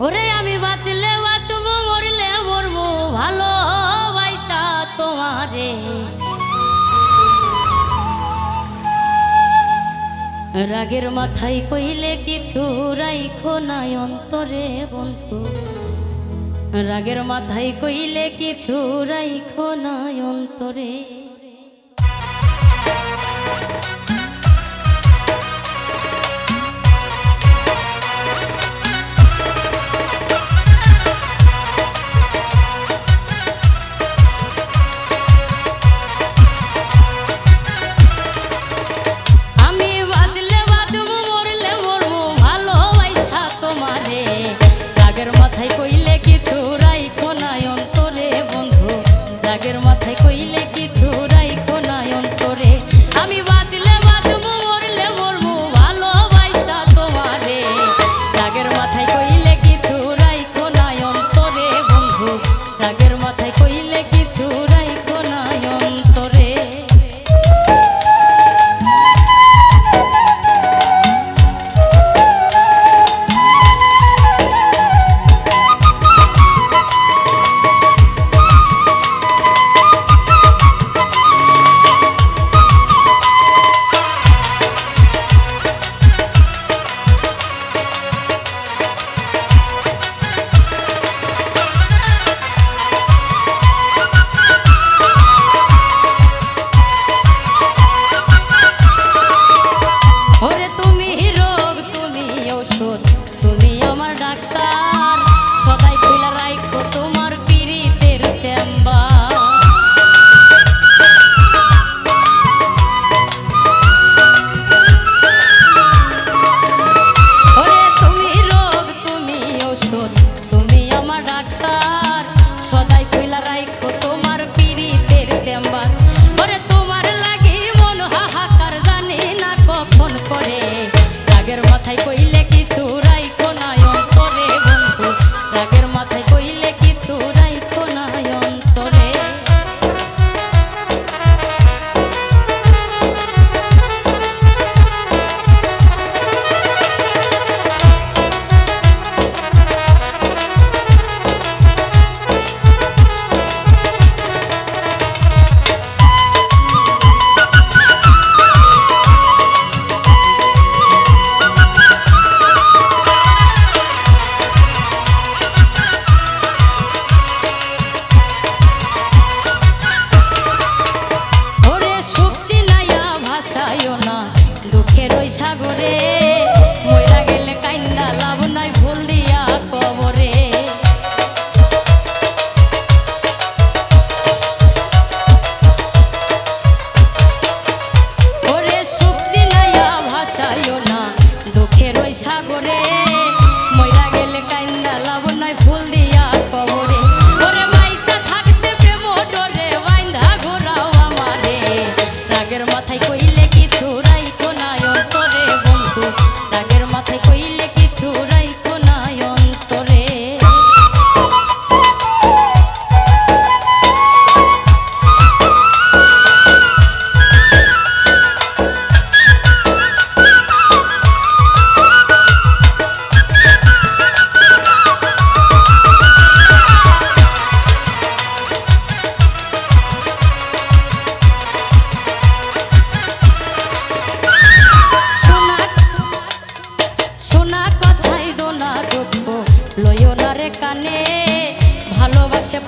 ওরে আমি বাঁচলে বাঁচবো, মরলে মরবো, ভালো বাইসা তোমারে। রাগের মাথায় কইলে কিছু রাইখো নাই অন্তরে, বন্ধু। রাগের মাথায় কইলে কিছু রাইখো নাই অন্তরে। ওষুধ তুমি আমার ডাক্তার। সদাই খোলা রাখো তোমার পিড়িতের চেম্বার। তুমি তুমি তুমি আমার ডাক্তার।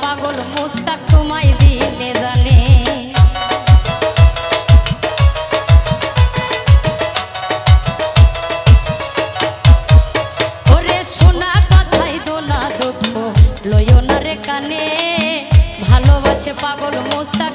পাগল মোস্তাক তোমায় দিলে জানে। ওরে সোনা কথাই দোলা দুঃখ, লইও না রে কানে। ভালোবাসে পাগল মোস্তাক